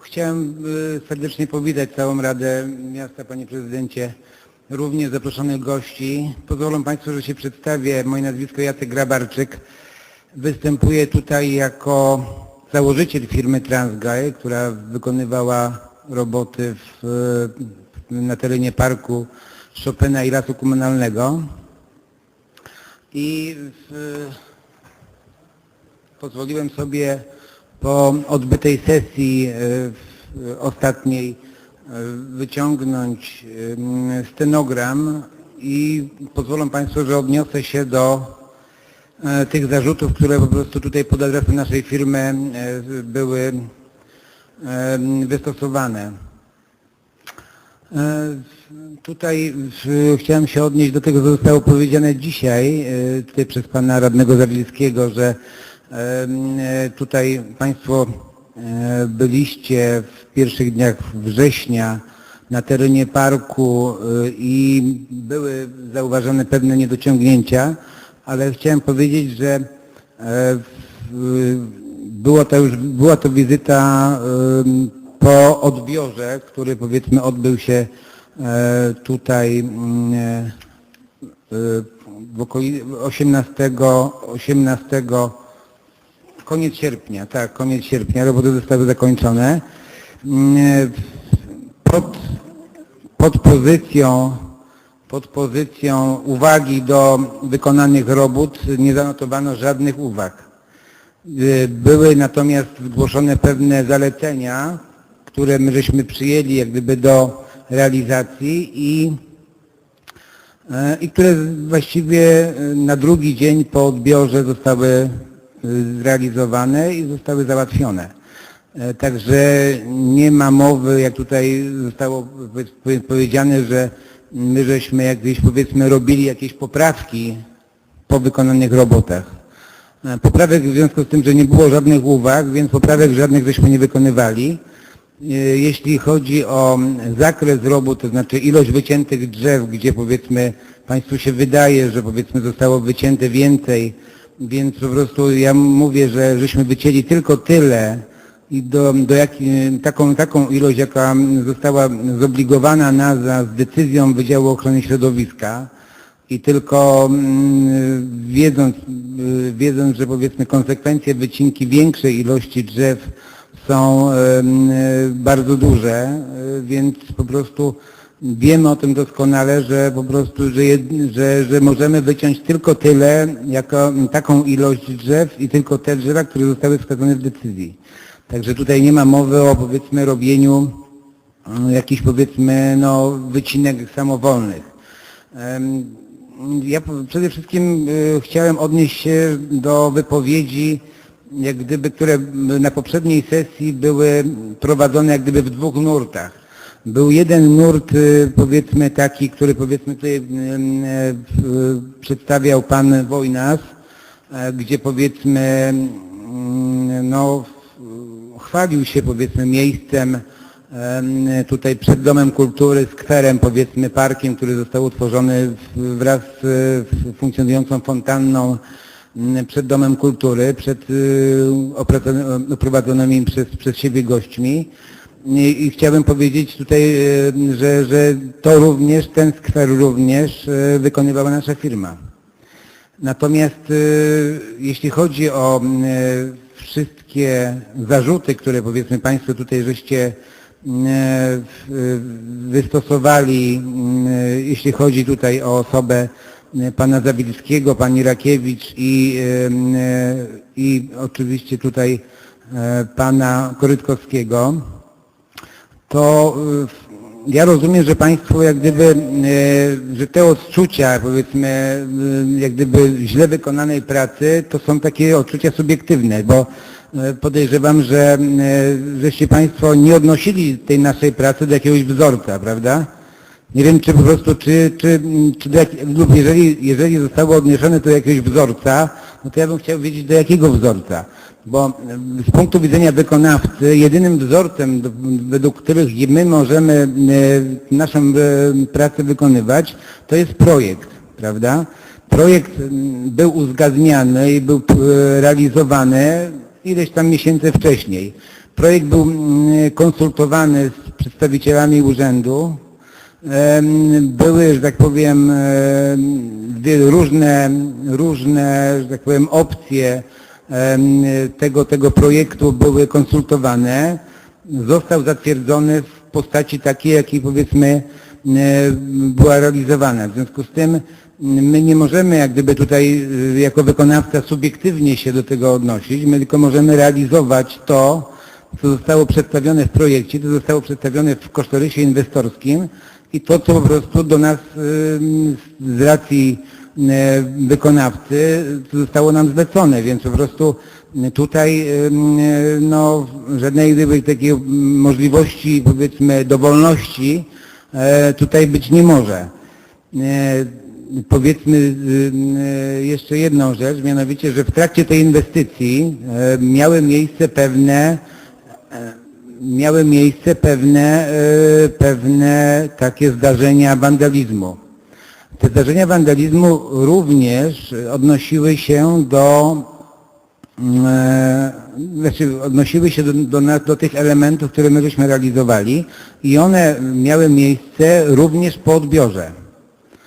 Chciałem e, serdecznie powitać całą Radę Miasta, Panie Prezydencie, również zaproszonych gości. Pozwolą Państwo, że się przedstawię. Moje nazwisko Jacek Grabarczyk. Występuję tutaj jako założyciel firmy Transgae, która wykonywała roboty w, na terenie parku Chopina i Lasu Komunalnego. I w, pozwoliłem sobie po odbytej sesji e, ostatniej e, wyciągnąć em, stenogram i pozwolą Państwo, że odniosę się do e, tych zarzutów, które po prostu tutaj pod adresem naszej firmy e, były wystosowane. E, Tutaj chciałem się odnieść do tego, co zostało powiedziane dzisiaj e, tutaj przez pana radnego Zawilskiego, że e, tutaj Państwo e, byliście w pierwszych dniach września na terenie parku e, i były zauważone pewne niedociągnięcia, ale chciałem powiedzieć, że e, było to już, była to wizyta po odbiorze, który powiedzmy odbył się e, tutaj mm, e, w okoli 18, 18 koniec sierpnia, tak, koniec sierpnia, roboty zostały zakończone. Mm, e, Pod, pod pozycją pod pozycją uwagi do wykonanych robót nie zanotowano żadnych uwag. Y, Były natomiast zgłoszone pewne zalecenia, które my żeśmy przyjęli jak gdyby do realizacji i, e, i które właściwie e, na drugi dzień po odbiorze zostały e, zrealizowane i zostały załatwione. E, Także nie ma mowy, jak tutaj zostało powie- powiedziane, że my żeśmy jakieś powiedzmy robili jakieś poprawki po wykonanych robotach. E, Poprawek w związku z tym, że nie było żadnych uwag, więc poprawek żadnych żeśmy nie wykonywali. E, Jeśli chodzi o zakres robót, to znaczy ilość wyciętych drzew, gdzie powiedzmy Państwu się wydaje, że powiedzmy zostało wycięte więcej, więc po prostu ja mówię, że żeśmy wycięli tylko tyle i do, do jak, taką, taką ilość, jaka została zobligowana nas z decyzją Wydziału Ochrony Środowiska, i tylko mm, wiedząc, y, wiedząc, że powiedzmy konsekwencje wycinki większej ilości drzew są em, y, bardzo duże, y, więc po prostu wiemy o tym doskonale, że po prostu, że, że, że możemy wyciąć tylko tyle, jako taką ilość drzew i tylko te drzewa, które zostały wskazane w decyzji. Także tutaj nie ma mowy o powiedzmy robieniu mm, jakichś powiedzmy no, wycinek samowolnych. Ja przede wszystkim y, chciałem odnieść się do wypowiedzi, jak gdyby, które na poprzedniej sesji były prowadzone jak gdyby w dwóch nurtach. Był jeden nurt, y, powiedzmy taki, który powiedzmy tutaj e, w- przedstawiał pan Wojnas, gdzie powiedzmy no, chwalił się powiedzmy miejscem em, tutaj przed Domem Kultury, skwerem, powiedzmy parkiem, który został utworzony wraz z funkcjonującą fontanną przed Domem Kultury, przed y, oprowadzonymi przez, przez siebie gośćmi. I, chciałbym powiedzieć tutaj, y, że, że to również, ten skwer również y, wykonywała nasza firma. Natomiast y, jeśli chodzi o wszystkie zarzuty, które powiedzmy Państwo tutaj żeście wystosowali, y, jeśli chodzi tutaj o osobę pana Zawilskiego, pani Rakiewicz i, i oczywiście tutaj pana Korytkowskiego, to y, ja rozumiem, że Państwo jak gdyby, y, że te odczucia powiedzmy y, jak gdyby źle wykonanej pracy to są takie odczucia subiektywne, bo podejrzewam, że żeście Państwo nie odnosili tej naszej pracy do jakiegoś wzorca, prawda? Nie wiem, czy po prostu, czy, czy, czy do jak, lub jeżeli, jeżeli zostało odniesione do jakiegoś wzorca, no to ja bym chciał wiedzieć do jakiego wzorca. Bo em, z punktu widzenia wykonawcy, jedynym wzorcem, według których my możemy e, naszą e, pracę wykonywać, to jest projekt, prawda? Projekt był uzgadniany i był realizowany ileś tam miesięcy wcześniej. Projekt był konsultowany z przedstawicielami urzędu. Były, że tak powiem, różne, różne, że tak powiem, opcje tego, tego projektu były konsultowane. Został zatwierdzony w postaci takiej, jakiej powiedzmy była realizowana. W związku z tym my nie możemy jak gdyby tutaj e, jako wykonawca subiektywnie się do tego odnosić, my tylko możemy realizować to, co zostało przedstawione w projekcie, to zostało przedstawione w kosztorysie inwestorskim i to, co po prostu do nas z racji wykonawcy co zostało nam zlecone, więc po prostu tutaj ym, e, no, żadnej gdyby takiej możliwości powiedzmy dowolności e, tutaj być nie może. E, Powiedzmy e, jeszcze jedną rzecz, mianowicie, że w trakcie tej inwestycji e, miały miejsce pewne miały miejsce pewne, e, pewne takie zdarzenia wandalizmu. Te zdarzenia wandalizmu również odnosiły się do, mm, e, znaczy odnosiły się do, do, nas- do tych elementów, które my żeśmy realizowali i one miały miejsce również po odbiorze.